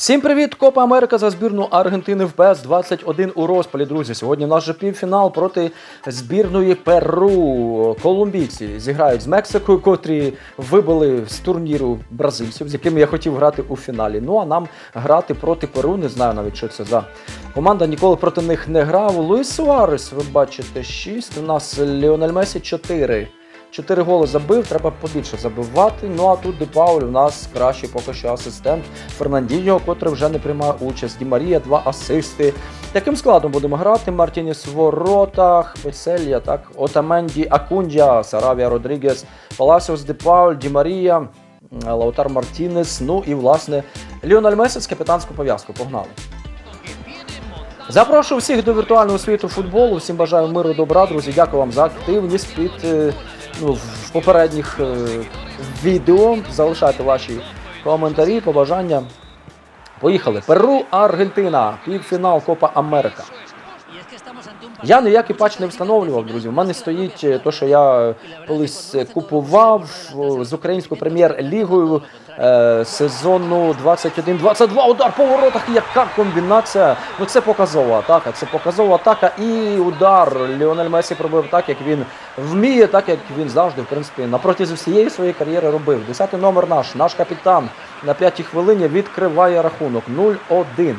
Всім привіт! Копа Америка за збірну Аргентини в ПС 21 у розпалі. Друзі, сьогодні в нас же півфінал проти збірної Перу. Колумбійці зіграють з Мексикою, котрі вибили з турніру бразильців, з якими я хотів грати у фіналі. Ну а нам грати проти Перу. Не знаю навіть, що це за команда. Ніколи проти них не грав. Луїс Суарес, ви бачите, 6. У нас Ліонель Месі 4. Чотири голи забив, треба побільше забивати. Ну а тут Де Пауль у нас кращий поки що асистент Фернандіньо, котрий вже не приймає участь. Ді Марія, два асисти. Яким складом будемо грати? Мартініс в воротах, Пецелья, так, Отаменді, Акундя, Саравія Родрігес, Паласіос Де Пауль, Ді Марія, Лаутар Мартінес. Ну і власне Ліональ Меси з капітанську пов'язку. Погнали. Запрошую всіх до віртуального світу футболу. Всім бажаю миру, добра, друзі. Дякую вам за активність під е, ну, в попередніх е, відео. Залишайте ваші коментарі, побажання. Поїхали. Перу, Аргентина. Півфінал Копа Америка. Я ніякий патч не встановлював, друзі. У мене стоїть е, то, що я колись е, купував е, з українською прем'єр-лігою е, сезону 21-22. Удар по воротах. Яка комбінація? Ну це показова атака. Це показова атака і удар. Ліонель Месі пробив так, як він вміє, так як він завжди, в принципі, на протязі всієї своєї кар'єри робив. Десятий номер наш, наш капітан на п'ятій хвилині відкриває рахунок 0-1.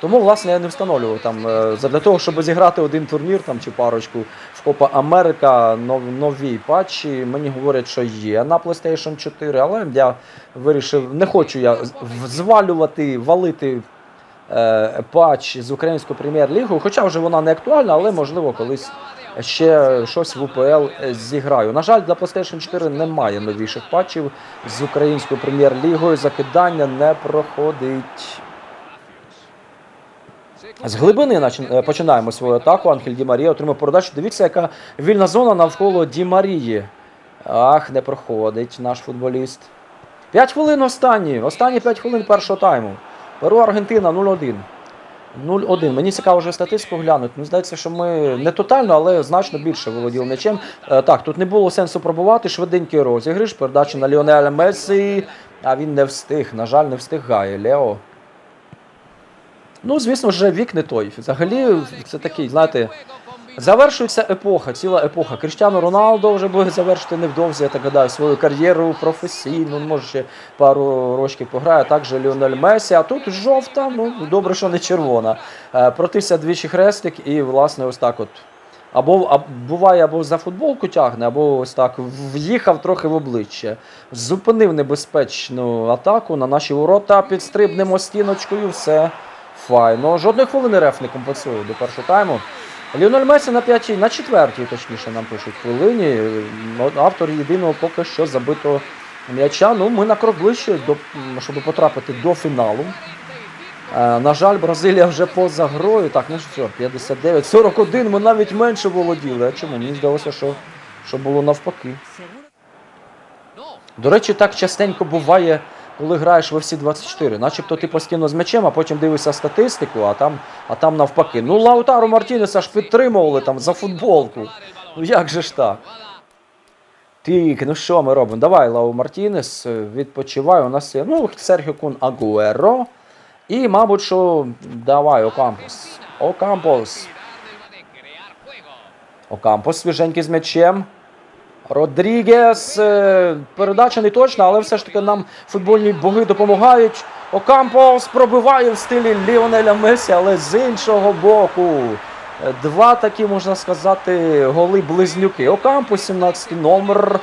Тому, власне, я не встановлював там е, для того, щоб зіграти один турнір там чи парочку в Копа Америка нов- нові патчі. Мені говорять, що є на PlayStation 4, але я вирішив, не хочу я звалювати, валити е, патч з українською прем'єр-лігою, хоча вже вона не актуальна, але можливо колись ще щось в УПЛ зіграю. На жаль, для PlayStation 4 немає новіших патчів з українською прем'єр-лігою. Закидання не проходить. З глибини е, починаємо свою атаку. Анхель Ді Марія отримав передачу. Дивіться, яка вільна зона навколо Ді Марії. Ах, не проходить наш футболіст. 5 хвилин останні. Останні 5 хвилин першого тайму. Перу Аргентина 0-1. 0-1. Мені цікаво вже статистику глянути. Мені здається, що ми не тотально, але значно більше володіли м'ячем. Е, так, тут не було сенсу пробувати. Швиденький розіграш. Передача на Ліонеля Мессі. А він не встиг. На жаль, не встигає. Лео. Ну, звісно ж, вік не той. Взагалі, це такий, знаєте, завершується епоха, ціла епоха. Кріштіану Роналдо вже буде завершити невдовзі, я так гадаю, свою кар'єру професійну, ну, може ще пару років пограє. Також Ліонель Месі, а тут жовта, ну добре, що не червона. Е, Протився двічі хрестик і, власне, ось так от. Або а, буває, або за футболку тягне, або ось так в'їхав трохи в обличчя. Зупинив небезпечну атаку на наші ворота, підстрибнемо стіночкою, все файно. Жодної хвилини реф не компенсує до першого тайму. Ліонель Месі на п'ятій, на четвертій, точніше, нам пишуть хвилині. Автор єдиного поки що забитого м'яча. Ну, ми на крок ближче, до, щоб потрапити до фіналу. Е, на жаль, Бразилія вже поза грою. Так, ну що, 59, 41, ми навіть менше володіли. А чому? Мені здалося, що, що було навпаки. До речі, так частенько буває, коли граєш в FC 24. Начебто ти постійно з м'ячем, а потім дивишся статистику, а там, а там навпаки. Ну, Лаутару Мартінеса ж підтримували там за футболку. Ну як же ж так? Тік, ну що ми робимо? Давай, Лау Мартінес, е, відпочивай. У нас є ну, Серхіо Кун Агуеро. І, мабуть, що давай, Окампос. Окампос. Окампос свіженький з м'ячем. Родрігес. е, Передача не точна, але все ж таки нам футбольні боги допомагають. Окампос пробиває в стилі Ліонеля Месі, але з іншого боку. Е, Два такі, можна сказати, голи-близнюки. Окампос, 17 номер.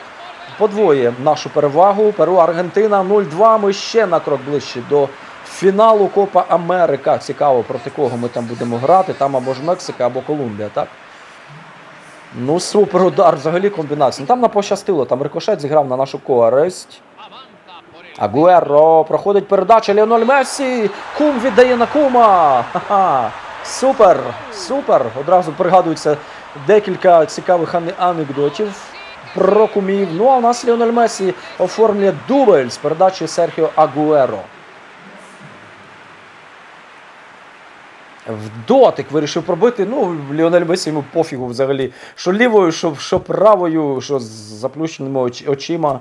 Подвоє нашу перевагу. Перу Аргентина 0-2. Ми ще на крок ближче до фіналу Копа Америка. Цікаво, проти кого ми там будемо грати. Там або ж Мексика, або Колумбія, так? Ну, супер удар, взагалі комбінація. Ну, там нам пощастило, там рикошет зіграв на нашу користь. Агуеро проходить передача Ліоноль Месі. Кум віддає на кума. Ха-ха. Супер, супер. Одразу пригадується декілька цікавих ане- анекдотів про кумів. Ну а у нас Ліонель Месі оформлює дубль з передачі Серхіо Агуеро. В дотик вирішив пробити. Ну, Ліонель Месі йому пофігу взагалі. Що лівою, що, що правою, що з заплющеними оч- очима.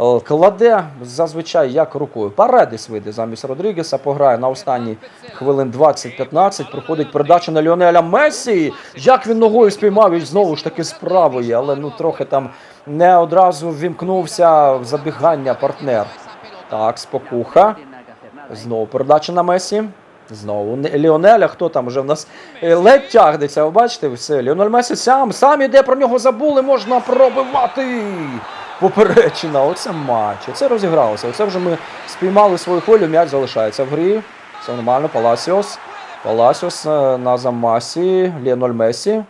е, кладе зазвичай як рукою. Паредис вийде замість Родрігеса, пограє на останні хвилин 20-15. Проходить передача на Ліонеля Месі. Як він ногою спіймав і знову ж таки з правої, але ну трохи там не одразу ввімкнувся в забігання партнер. Так, спокуха. Знову передача на Месі. Знову Ліонеля, хто там вже в нас е, ледь тягнеться, ви бачите, все. Ліонель Месі сам, сам іде про нього забули, можна пробивати. Поперечина, оце матч. Оце розігралося. Оце вже ми спіймали свою хвилю, м'яч залишається в грі. Все нормально, Паласіос. Паласіос е, на замасі. Ліонель Месі.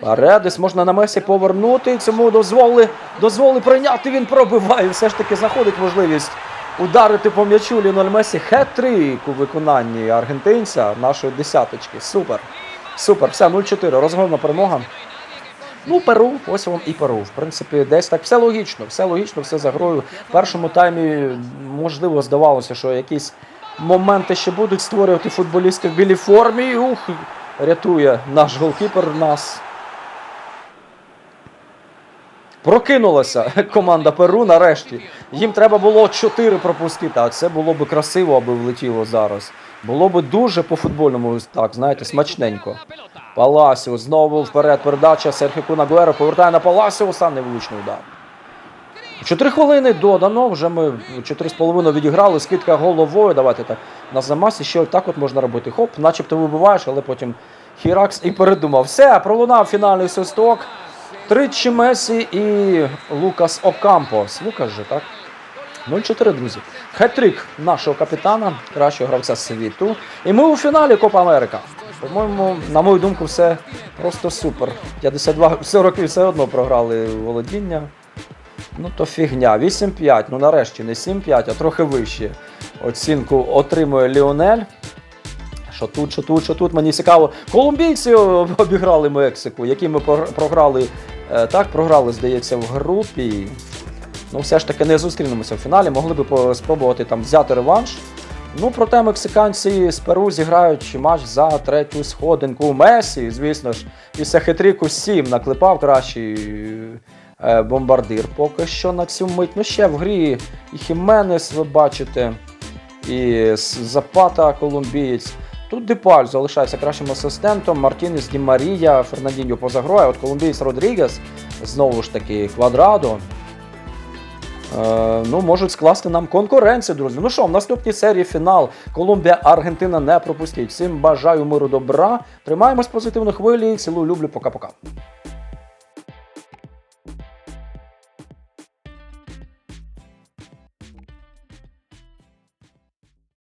Паредис можна на Месі повернути. Цьому дозволи, дозволи прийняти. Він пробиває. Все ж таки знаходить можливість ударити по м'ячу Ліонель Месі. Хет-трик у виконанні аргентинця нашої десяточки. Супер. Супер. Все, 0-4. Розгромна перемога. Ну, Перу, ось вам і Перу. В принципі, десь так все логічно, все логічно, все за грою. В першому таймі, можливо, здавалося, що якісь моменти ще будуть створювати футболісти в білій формі. Ух, рятує наш голкіпер нас. Прокинулася команда Перу нарешті. Їм треба було 4 пропустити, а це було б красиво, аби влетіло зараз. Було б дуже по-футбольному, так, знаєте, смачненько. Паласіо знову вперед передача Серхіо Кунагуеро повертає на Паласіуса, невлучний удар. Чотири хвилини додано, вже ми 4,5 відіграли, скидка головою. Давайте так. На замасі ще так от можна робити. Хоп, начебто вибиваєш, але потім Хіракс і передумав. Все, пролунав фінальний свисток. Тричі Месі і Лукас Окампос. Лукас же, так? 0-4, друзі. Хет-трик нашого капітана, кращого гравця світу. І ми у фіналі Копа Америка. По-моєму, на мою думку, все просто супер. 52-40 все одно програли володіння. Ну то фігня. 8-5. Ну нарешті не 7-5, а трохи вище. Оцінку отримує Ліонель. Що тут, що тут, що тут, мені цікаво. Колумбійці обіграли Мексику, які ми програли, так, програли, здається, в групі. Ну, все ж таки не зустрінемося в фіналі, могли би спробувати там взяти реванш. Ну, проте мексиканці з Перу зіграють матч за третю сходинку. Месі, звісно ж, після хитріку 7 наклепав кращий е, бомбардир поки що на цю мить. Ну, ще в грі і Хіменес, ви бачите, і Запата колумбієць. Тут Депаль залишається кращим асистентом. Мартінес Ді Марія, Фернандіньо поза. От колумбієць Родрігес, знову ж таки, Квадрадо. Е, ну, можуть скласти нам конкуренцію, друзі. Ну що, в наступній серії фінал Колумбія, Аргентина не пропустіть. Всім бажаю миру добра. Тримаємось позитивно хвилі. Цілую, люблю, пока-пока.